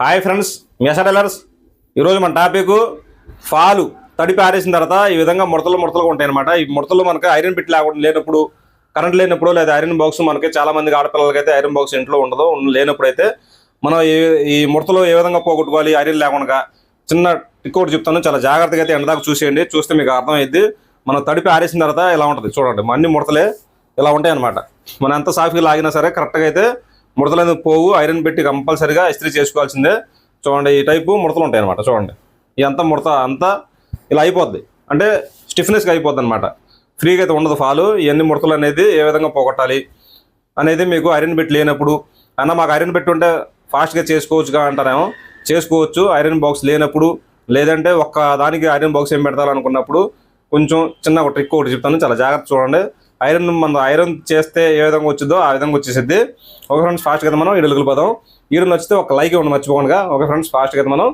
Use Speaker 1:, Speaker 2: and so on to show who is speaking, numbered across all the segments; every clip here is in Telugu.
Speaker 1: హాయ్ ఫ్రెండ్స్ మెసడెలర్స్ ఈరోజు మన టాపిక్ ఫాలు తడిపి ఆరేసిన తర్వాత ఈ విధంగా ముడతలు ముడతలుగా ఉంటాయి అనమాట ఈ ముడతలు మనకి ఐరన్ పిట్ లేకుండా లేనప్పుడు కరెంట్ లేనప్పుడు లేదా ఐరన్ బాక్స్ మనకి చాలా మంది ఆడపిల్లలకి అయితే ఐరన్ బాక్స్ ఇంట్లో ఉండదు లేనప్పుడు అయితే మనం ఈ ఈ ముడతలు ఏ విధంగా పోగొట్టుకోవాలి ఐరన్ లేకుండా? చిన్న టిక్ ఒకటి చెప్తాను. చాలా జాగ్రత్తగా అయితే ఎండదాకా చూసేయండి. చూస్తే మీకు అర్థమైంది మనం తడిపి ఆరేసిన తర్వాత ఇలా ఉంటుంది? చూడండి. అన్ని ముడతలే ఇలా ఉంటాయి అనమాట మనం ఎంత సాఫీగా లాగినా సరే కరెక్ట్గా అయితే ముడతలు అనేది పోవు? ఐరన్ పెట్టి కంపల్సరిగా ఇస్త్రీ చేసుకోవాల్సిందే. చూడండి ఈ టైపు ముడతలు ఉంటాయి అనమాట చూడండి. ఈ అంతా ముడత అంతా ఇలా అయిపోద్ది. అంటే స్టిఫ్నెస్గా అయిపోద్ది అనమాట ఫ్రీగా అయితే ఉండదు ఫాలు. ఇవన్నీ ముడతలు అనేది ఏ విధంగా పోగొట్టాలి అనేది మీకు ఐరన్ పెట్టి లేనప్పుడు అన్న మాకు ఐరన్ పెట్టి ఉంటే ఫాస్ట్గా చేసుకోవచ్చుగా అంటారేమో? చేసుకోవచ్చు. ఐరన్ బాక్స్ లేనప్పుడు లేదంటే ఒక్క దానికి ఐరన్ బాక్స్ ఏం పెడతారనుకున్నప్పుడు కొంచెం చిన్న ఒక ట్రిక్ ఒకటి చెప్తాను. చాలా జాగ్రత్త చూడండి. ఐరన్ మనం ఐరన్ చేస్తే ఏ విధంగా వచ్చిందో ఆ విధంగా వచ్చేసిద్ది. ఒక ఫ్రెండ్స్ ఫాస్ట్ కదా మనం ఇడుగులు పోదాం. ఈడు నచ్చితే ఒక లైక్ ఇవ్వండి మర్చిపోకుండా. ఒక ఫ్రెండ్స్ ఫాస్ట్ కదా మనం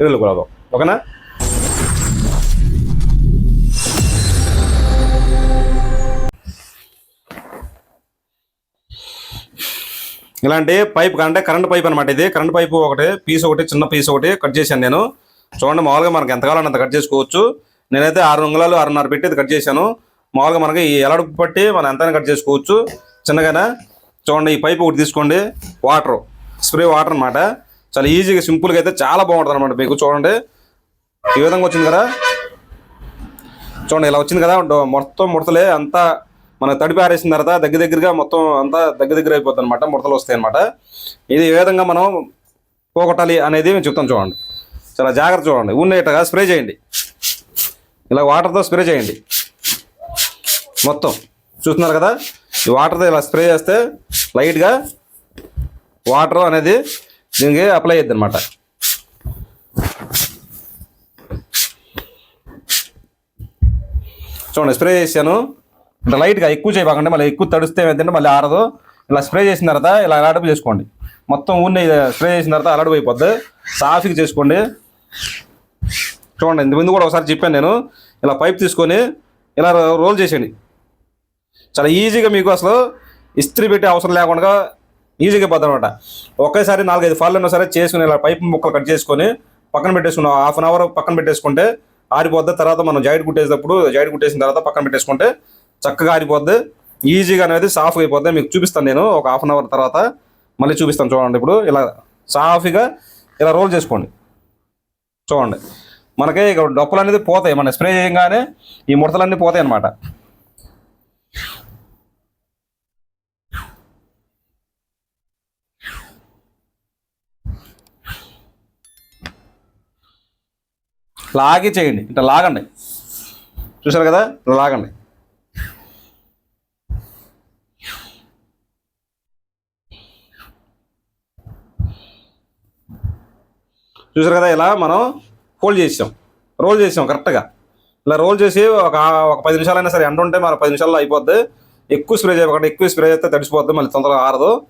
Speaker 1: ఇడలు కూడా ఓకేనా? ఇలాంటి పైప్ అంటే కరెంట్ పైప్ అనమాట ఇది. కరెంట్ పైప్ ఒకటి పీస్ ఒకటి చిన్న పీస్ ఒకటి కట్ చేశాను నేను. చూడండి మామూలుగా మనకి ఎంత కావాలంటే అంత కట్ చేసుకోవచ్చు. నేనైతే ఆరు ఉంగలాలు ఆరున్నర పెట్టి ఇది కట్ చేశాను. మామూలుగా మనకి ఈ ఎలడుపు పట్టి మనం ఎంతైనా కట్ చేసుకోవచ్చు. చిన్నగానే? చూడండి ఈ పైప్ ఒకటి తీసుకోండి. వాటర్. స్ప్రే వాటర్ అన్నమాట. చాలా ఈజీగా సింపుల్గా అయితే చాలా బాగుంటుంది అనమాట మీకు చూడండి. ఈ విధంగా వచ్చింది కదా? చూడండి ఇలా వచ్చింది కదా? మొత్తం ముడతలే అంతా మన తడిపి ఆరేసిన తర్వాత దగ్గర దగ్గరగా మొత్తం అంతా దగ్గర దగ్గర అయిపోతుంది అనమాట ముడతలు వస్తాయి అనమాట ఇది ఏ విధంగా మనం పోగొట్టాలి అనేది మేము చెప్తాం చూడండి. చాలా జాగ్రత్త చూడండి. ఉన్నట్టుగా స్ప్రే చేయండి. ఇలా వాటర్తో స్ప్రే చేయండి. మొత్తం. చూస్తున్నారు కదా? ఈ వాటర్తో ఇలా స్ప్రే చేస్తే లైట్గా వాటర్ అనేది దీనికి అప్లై అయ్యిద్ది అనమాట చూడండి స్ప్రే చేశాను. అంటే లైట్గా ఎక్కువ చేయబాకండి మళ్ళీ ఎక్కువ తడిస్తే ఏంటంటే మళ్ళీ ఆరదు. ఇలా స్ప్రే చేసిన తర్వాత ఇలా అలాడపు చేసుకోండి. మొత్తం ఊరిని స్ప్రే చేసిన తర్వాత అలాడపు అయిపోద్ది. సాఫీగా చేసుకోండి. చూడండి ఇంత ముందు కూడా ఒకసారి చెప్పాను నేను. ఇలా పైప్ తీసుకొని ఇలా రోల్ చేసేయండి. చాలా ఈజీగా మీకు అసలు ఇస్త్రీ పెట్టే అవసరం లేకుండా ఈజీగా పోద్ది అనమాట ఒకేసారి నాలుగైదు ఫాళ్ళు అయినా సరే చేసుకుని ఇలా పైపు ముక్కలు కట్ చేసుకొని పక్కన పెట్టేసుకున్నాం హాఫ్ అన్ అవర్ పక్కన పెట్టేసుకుంటే ఆరిపోద్ది. తర్వాత మనం జాయిట్ కుట్టేసినప్పుడు జాయిట్ కుట్టేసిన తర్వాత పక్కన పెట్టేసుకుంటే చక్కగా ఆరిపోద్ది. ఈజీగా అనేది సాఫ్గా అయిపోద్ది. మీకు చూపిస్తాను నేను ఒక హాఫ్ అన్ అవర్ తర్వాత. మళ్ళీ చూపిస్తాను చూడండి ఇప్పుడు. ఇలా సాఫీగా ఇలా రోల్ చేసుకోండి. చూడండి. మనకి ఇక డొప్పలు అనేది పోతాయి. మన స్ప్రే చేయగానే ఈ ముడతలన్నీ పోతాయి అన్నమాట. లాగి చేయండి. ఇట్లా లాగండి. చూసారు కదా? ఇట్లా లాగండి. చూసారు కదా? ఇలా మనం ఫోల్డ్ చేసాం రోల్ చేసాం కరెక్ట్గా ఇలా రోల్ చేసి ఒక ఒక పది నిమిషాలైనా సరే ఎండ ఉంటే మన పది నిమిషాల్లో అయిపోద్ది. ఎక్కువ స్ప్రే చేయకుండా ఎక్కువ స్ప్రే చేస్తే తడిసిపోద్ది మళ్ళీ తొందరగా ఆరదు.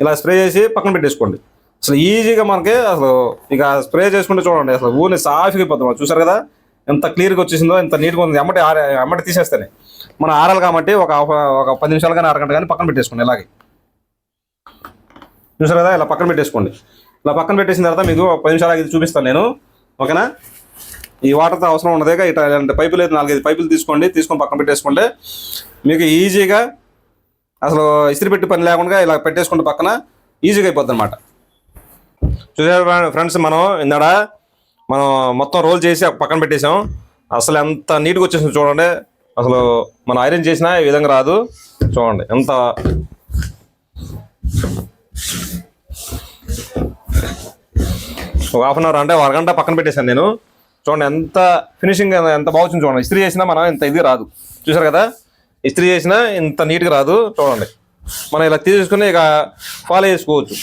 Speaker 1: ఇలా స్ప్రే చేసి పక్కన పెట్టేసుకోండి. అసలు ఈజీగా మనకి అసలు ఇక స్ప్రే చేసుకుంటే చూడండి అసలు ఊరిని సాఫీగా అయిపోతుంది. చూసారు కదా? ఎంత క్లియర్గా వచ్చేసిందో ఎంత నీట్గా ఉంది. ఎమ్మటి ఆర ఎమ్మటి తీసేస్తేనే. మనం ఆరాలి కాబట్టి ఒక ఒక పది నిమిషాలు కానీ అరగంట కానీ పక్కన పెట్టేసుకోండి ఇలాగే. చూసారు కదా? ఇలా పక్కన పెట్టేసుకోండి. ఇలా పక్కన పెట్టేసిన తర్వాత మీకు ఒక పది నిమిషాలు ఇది చూపిస్తాను నేను. ఓకేనా? ఈ వాటర్తో అవసరం ఉండదు ఇట్లా ఇలాంటి పైపులు అయితే నాలుగైదు పైపులు తీసుకోండి తీసుకొని పక్కన పెట్టేసుకోండి. మీకు ఈజీగా అసలు ఇస్త్రీ పెట్టి పని లేకుండా ఇలా పెట్టేసుకుంటే పక్కన ఈజీగా అయిపోద్ది అనమాట చూసారు ఫ్రెండ్స్ మనం ఇందాడ మనం మొత్తం రోల్ చేసి పక్కన పెట్టేసాం అసలు ఎంత నీట్గా వచ్చేసింది చూడండి. అసలు మనం ఐరన్ చేసినా ఈ విధంగా రాదు. చూడండి ఎంత ఒక హాఫ్ అన్ అవర్ అంటే అరగంట పక్కన పెట్టేశాను నేను. చూడండి ఎంత ఫినిషింగ్ ఎంత బాగుంది చూడండి. ఇస్త్రీ చేసినా మనం ఇంత ఇది రాదు. చూసారు కదా? ఇస్త్రీ చేసినా ఇంత నీట్గా రాదు. చూడండి. మనం ఇలా తీసుకుని ఇక ఫాలో చేసుకోవచ్చు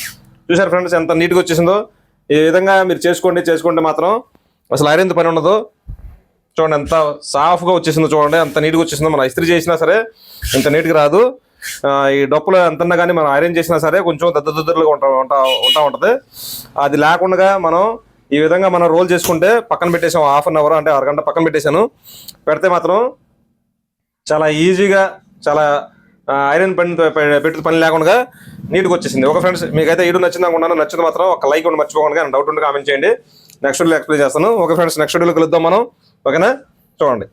Speaker 1: చూసారు ఫ్రెండ్స్ ఎంత నీట్గా వచ్చేసిందో? ఈ విధంగా మీరు చేసుకోండి చేసుకుంటే మాత్రం. అసలు ఐరన్ పని ఉండదు. చూడండి ఎంత సాఫ్గా వచ్చేసిందో చూడండి ఎంత నీట్గా వచ్చేసిందో. మనం ఇస్త్రీ చేసినా సరే ఇంత నీట్గా రాదు. ఈ డప్పులు ఎంతన్నా కానీ మనం ఐరన్ చేసినా సరే కొంచెం దద్ద దద్దరుగా ఉంటా ఉంటా ఉంటా ఉంటుంది. అది లేకుండా మనం ఈ విధంగా మనం రోల్ చేసుకుంటే పక్కన పెట్టేసాం హాఫ్ అన్ అవర్ అంటే అరగంట పక్కన పెట్టేశాను. పెడితే మాత్రం చాలా ఈజీగా చాలా ఐరన్ పని పెట్టిన పని లేకుండా నీట్గా వచ్చేసింది. ఒక ఫ్రెండ్స్ మీకైతే వీడియో నచ్చిందా ఉన్నాను నచ్చింది మాత్రం ఒక లైక్ ఉండి మర్చిపోకుండా డౌట్ ఉంటే కామెంట్ చేయండి. నెక్స్ట్ వీడియో ఎక్స్ప్లెయిన్ చేస్తాను. ఓకే ఫ్రెండ్స్ నెక్స్ట్ వీడియోలో కలుద్దాం మనం. ఓకేనా? చూడండి.